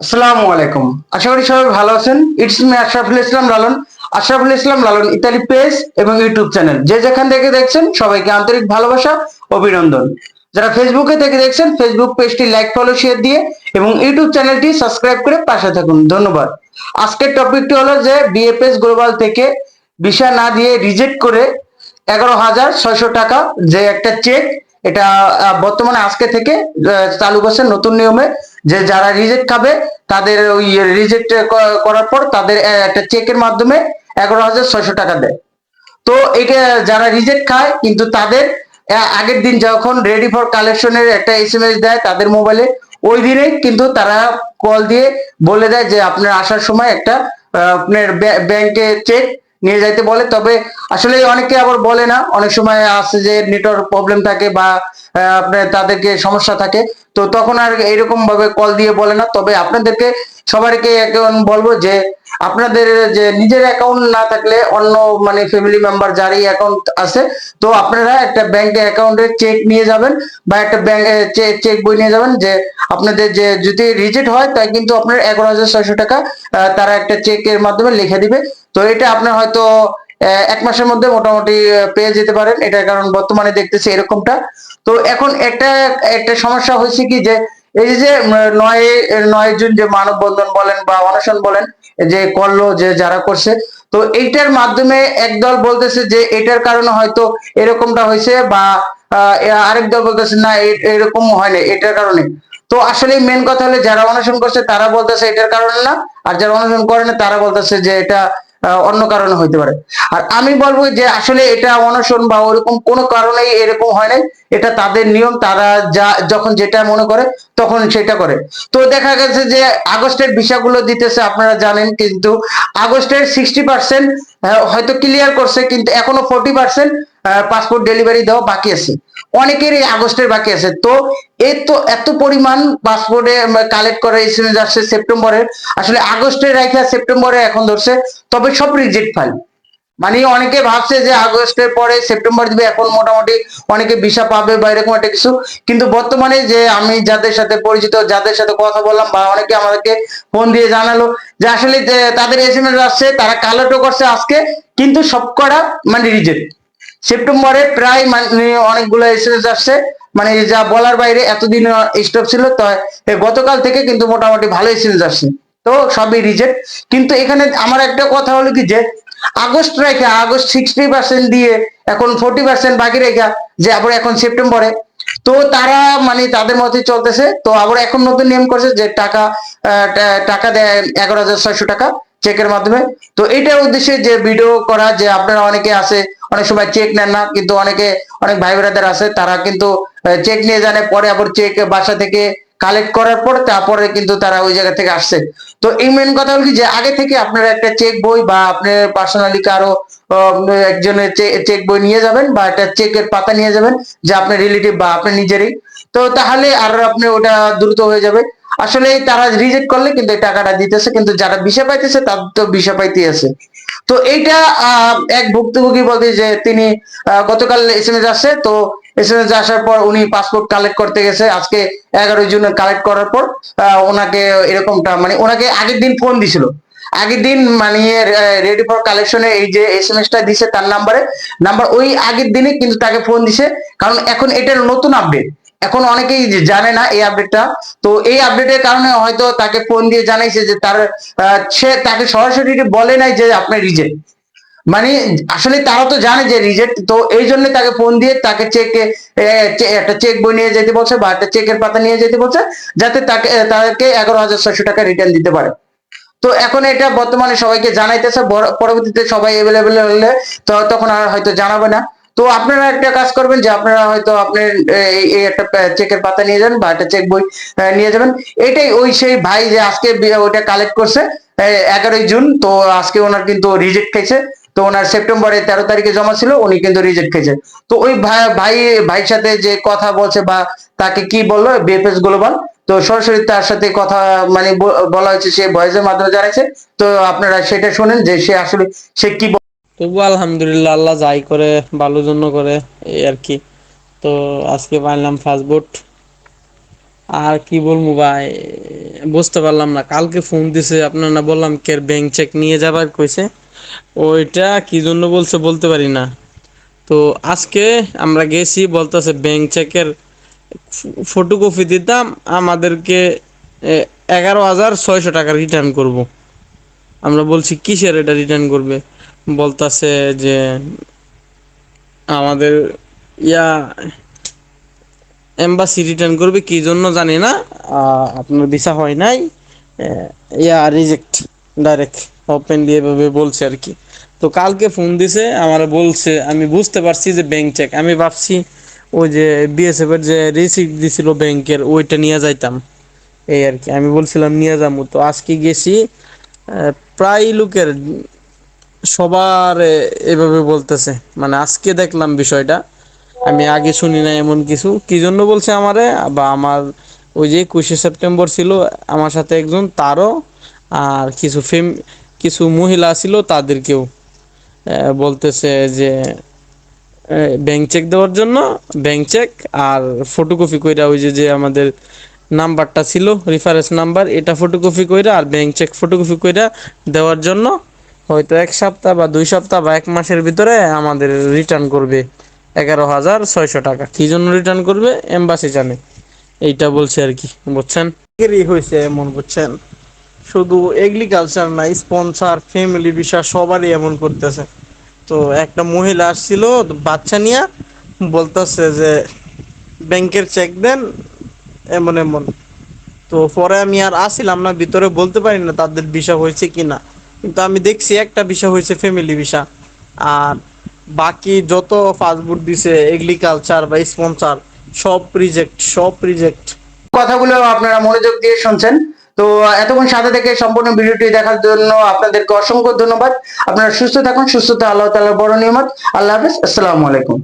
আসসালামু আলাইকুম। আশা করি সবাই ভালো আছেন। It's me Ashraful Islam Lalon. Ashraful Islam Lalon ইত্যাদি পেজ এবং ইউটিউব চ্যানেল। যে যেখান থেকে দেখছেন, সবাইকে আন্তরিক ভালোবাসা, অভিনন্দন। যারা ফেসবুকে থেকে দেখছেন ফেসবুক পেজটি লাইক ফলো শেয়ার দিয়ে এবং ইউটিউব চ্যানেলটি সাবস্ক্রাইব করে পাশে থাকুন। ধন্যবাদ। আজকের টপিকটি হলো যে বিএফএস গ্লোবাল থেকে ভিসা না দিয়ে রিজেক্ট করে এগারো হাজার ছয়শো টাকা যে একটা চেক এটা বর্তমানে আজকে থেকে চালু করছে নতুন নিয়মে যে যারা রিজেক্ট খাবে, তাদের ওই রিজেক্ট করার পর তাদের একটা চেকের মাধ্যমে এগারো হাজার ছয়শো টাকা দেয়। তো এটা যারা রিজেক্ট খায়, কিন্তু তাদের আগের দিন যখন রেডি ফর কালেকশনের একটা এস এম এস দেয় তাদের মোবাইলে ওই দিনে কিন্তু তারা কল দিয়ে বলে দেয় যে আপনার আসার সময় একটা আপনার ব্যাংকে চেক নিয়ে যাইতে বলে। তবে আসলে অনেকে আবার বলে না, অনেক সময় আছে যে নেটওয়ার্ক প্রবলেম থাকে বা আপনার তাদেরকে সমস্যা থাকে। তো তখন আর এরকম ভাবে কল দিয়ে বলে না। তবে আপনাদেরকে সবাইকে এখন বলব যে আপনাদের যে নিজের অ্যাকাউন্ট না থাকলে অন্য মানে ফ্যামিলি মেম্বার যারই অ্যাকাউন্ট আছে, তো আপনারা একটা ব্যাংক অ্যাকাউন্টে চেক নিয়ে যাবেন বা একটা ব্যাংক চেক বই নিয়ে যাবেন যে আপনাদের যে যদি রিজেক্ট হয় তাই কিন্তু আপনার এগারো হাজার ছয়শো টাকা তারা একটা চেকের মাধ্যমে লিখে দিবে। তো এটা আপনার হয়তো এক মাসের মধ্যে মোটামুটি পেয়ে যেতে পারেন। এটা কারণ বর্তমানে দেখতেছি এরকমটা। তো এখন একটা একটা সমস্যা হয়েছে কি যে এই যে নয় নয় জুন যে মানববন্ধন বলেন বা অনশন বলেন, যে করল, যে যারা করছে, তো এইটার মাধ্যমে একদল বলতেছে যে এটার কারণে হয়তো এরকমটা হয়েছে বা আরেক দল বলতেছে না এরকম হয় না এটার কারণে। তো আসলে মেন কথা হলে যারা অনশন করছে, তারা বলতেছে এটার কারণে না, আর যারা অনশন করে না, তারা বলতেছে যে এটা অন্য কারণে হইতে পারে। আর আমি বলব যে আসলে এটা অনশন বা ওরকম কোনো কারণেই এরকম হয় নাই। এটা তাদের নিয়ম, তারা যা, যখন যেটা মনে করে, তখন সেটা করে। তো দেখা গেছে যে আগস্টের ভিসাগুলো দিতেছে, আপনারা জানেন কিন্তু আগস্টের সিক্সটি পার্সেন্ট হয়তো ক্লিয়ার করছে, কিন্তু এখনও ফোর্টি পার্সেন্ট পাসপোর্ট ডেলিভারি দেওয়া বাকি আছে। অনেকেরই আগস্টের বাকি আছে। তো এই তো এত পরিমাণ পাসপোর্টে কালেক্ট করে এসএমএস আসছে সেপ্টেম্বরের। আসলে আগস্টে রাখা সেপ্টেম্বরে এখন ধরছে, তবে সব রিজেক্ট ফাইল মানে অনেকে ভাবছে যে আগস্টের পরে সেপ্টেম্বর দিবে, এখন মোটামুটি অনেকে ভিসা পাবে বা এরকম একটা কিছু। কিন্তু বর্তমানে যে আমি যাদের সাথে পরিচিত, যাদের সাথে কথা বললাম বা অনেকে আমাদেরকে ফোন দিয়ে জানালো যে আসলে তাদের এস এম এস আসছে, তারা কালারও করছে আজকে, কিন্তু সব করা মানে রিজেক্ট সেপ্টেম্বরে প্রায় মানে অনেকগুলো এস এস আসছে। মানে যা বলার বাইরে এতদিন স্টপ ছিল, তো গতকাল থেকে কিন্তু মোটামুটি ভালো এস এস আসছে। তো সবই রিজেক্ট কিন্তু এখানে আমার একটা কথা হলো কি যে, আগস্ট রেখে, আগস্ট সিক্সটি পার্সেন্ট দিয়ে, এখন ফোর্টি পার্সেন্ট বাকি রেখা, যে আবার এখন সেপ্টেম্বরে, তো তারা মানে তাদের মতে চলতেছে। তো আবার এখন নতুন নিয়ম করছে যে টাকা টাকা দেয় এগারো হাজার ছয়শো টাকা চেকের মাধ্যমে। তো এইটার উদ্দেশ্যে যে ভিডিও করা, যে আপনারা অনেকে আছে অনেক সময় চেক নেন না, কিন্তু অনেকে, অনেক ভাই ব্রাদার আছে, তারা কিন্তু চেক নিয়ে জানে, পরে আবার চেক বাসা থেকে কালেক্ট করার পর তারপরে কিন্তু তারা ওই জায়গা থেকে আসছে। তো এই মেন কথা হলো কি যে, আগে থেকে আপনারা একটা চেক বই বা আপনার পার্সোনালি কারও একজনের চেক বই নিয়ে যাবেন বা একটা চেকের পাতা নিয়ে যাবেন যে আপনার রিলেটিভ বা আপনার নিজেরই। তো তাহলে আর আপনি ওটা দ্রুত হয়ে যাবে। আসলে তারা রিজেক্ট করলে কিন্তু টাকাটা দিতেছে, কিন্তু যারা বিষয় পাইতেছে তার তো বিষয় পাইতে আছে। তো এইটা এক ভুক্তভোগী বলতে যে তিনি গতকাল এস এম এস আসছে, তো এস এম এস আসার পর উনি পাসপোর্ট কালেক্ট করতে গেছে। আজকে এগারো জুন কালেক্ট করার পর ওনাকে এরকমটা মানে ওনাকে আগের দিন ফোন দিছিল। আগের দিন মানে রেডি ফর কালেকশনে এই যে এস এম এস টা দিছে তার নাম্বারে নাম্বার ওই আগের দিনে কিন্তু তাকে ফোন দিছে, কারণ এখন এটার নতুন আপডেট এখন অনেকেই জানে না এই আপডেটটা তো এই আপডেটের কারণে হয়তো তাকে ফোন দিয়ে জানাইছে যে তার সে তাকে সরাসরি বলে নাই যে আপনার রিজেক্ট মানে আসলে তারা তো জানে যে রিজেক্ট তো এই জন্য তাকে ফোন দিয়ে তাকে চেক একটা চেক বই নিয়ে যেতে বলছে বা একটা চেকের পাতা নিয়ে যেতে বলছে, যাতে তাকে তাদেরকে এগারো হাজার ছয়শো টাকা রিটার্ন দিতে পারে। তো এখন এটা বর্তমানে সবাইকে জানাইতেছে পরবর্তীতে সবাই অ্যাভেলেবেল হলে তো তখন আর হয়তো জানাবে না। তো আপনারা একটা কাজ করবেন যে আপনারা হয়তো আপনার, এই একটা চেকের পাতা নিয়ে যান বা একটা চেক বই নিয়ে যাবেন। এটাই ওই সেই ভাই যে আজকে ওইটা কালেক্ট করছে এগারোই জুন, তো আজকে ওনার কিন্তু রিজেক্ট খেয়েছে। তো ওনার সেপ্টেম্বরে তেরো তারিখে জমা ছিল, উনি কিন্তু রিজেক্ট খেয়েছে। তো ওই ভাই ভাই, ভাইয়ের সাথে যে কথা বলছে বা তাকে কি বলল বিএফএস গ্লোবাল তো সরাসরি তার সাথে কথা মানে বলা হয়েছে, সে ভয়েসের মাধ্যমে জানাইছে। তো আপনারা সেটা শুনেন যে সে আসলে, সে কি তবু আলহামদুলিল্লাহ আল্লাহ যাই করে, ভালোর জন্য করে, এই আর কি। তো আজকে পাইলাম ফাস্টবুট। আর কি বলব ভাই, বুঝতে পারলাম না, কালকে ফোন দিছে, আপনার না বললাম কে ব্যাংক চেক নিয়ে যাবার কইছে। ওইটা কি জন্য বলছে বলতে পারি না। তো আজকে আমরা গেছি, বলতেছে ব্যাংক চেকের ফটোকপি দিতাম, আমাদেরকে এগারো হাজার ছয়শো টাকা রিটার্ন করব। আমরা বলছি, কিসের এটা রিটার্ন করবে? বলতাছে যে আমাদের ইয়া এম্বাসি রিটার্ন করবে কি জন্য জানি না আপনার ভিসা হয় নাই ইয়া রিজেক্ট ডাইরেক্ট ওপেনলি এভাবে বলছে আর কি। তো কালকে ফোন দিছে, আমার বলছে, আমি বুঝতে পারছি যে ব্যাংক চেক আমি ভাবছি ওই যে বিএসএফ এর যে রিসিপ্ট দিছিল ব্যাংকের ওইটা নিয়ে যাইতাম। এই আর কি, আমি বলছিলাম নিয়ে যাব তো আজকে গেছি প্রায় লোকের সবার এভাবে বলতেছে। মানে আজকে দেখলাম বিষয়টা, আমি আগে শুনি না এমন কিছু। কি জন্য বলছে আমারে? বা আমার ওই যে একুশে সেপ্টেম্বর ছিল, আমার সাথে একজন তারও আর কিছু ফেম, কিছু মহিলা ছিল তাদেরকেও বলতেছে যে ব্যাংক চেক দেওয়ার জন্য ব্যাংক চেক আর ফটোকপি কইরা ওই যে যে আমাদের নাম্বারটা ছিল রেফারেন্স নাম্বার, এটা ফটোকপি কইরা আর ব্যাংক চেক ফটোকপি কইরা দেওয়ার জন্য হয়তো এক সপ্তাহ বা দুই সপ্তাহ বা এক মাসের ভিতরে আমাদের রিটার্ন করবে এগারো হাজার ছয়শো টাকা। কি জন্য রিটার্ন করবে? এম্বাসি জানে। এইটা বলছে আর কি, বুঝছেন? হয়েছে এমন, বুঝছেন? শুধু এগ্রিকালচার না স্পন্সর ফ্যামিলি বিষয় সবারই এমন করতেছে। তো একটা মহিলা আসছিল, বাচ্চা নিয়ে, বলতেছে যে ব্যাংকের চেক দেন, এমন এমন। তো পরে আমি আর আসিলাম না, ভিতরে বলতে পারি না তাদের বিষয় হয়েছে কি না কিন্তু আমি দেখছি একটা বিষয় হয়েছে ফ্যামিলি ভিসা আর বাকি যত ফাস্টফুড দিছে এগ্রিকালচার বা স্পন্সর সব রিজেক্ট সব রিজেক্ট কথাগুলো আপনারা মনোযোগ দিয়ে শুনছেন। তো এতক্ষণ সাথে থেকে সম্পূর্ণ ভিডিওটি দেখার জন্য আপনাদেরকে অসংখ্য ধন্যবাদ। আপনারা সুস্থ থাকুন সুস্থতা আল্লাহ তাআলার বড় নিয়ামত। আল্লাহ হাফেজ, আসসালামু আলাইকুম।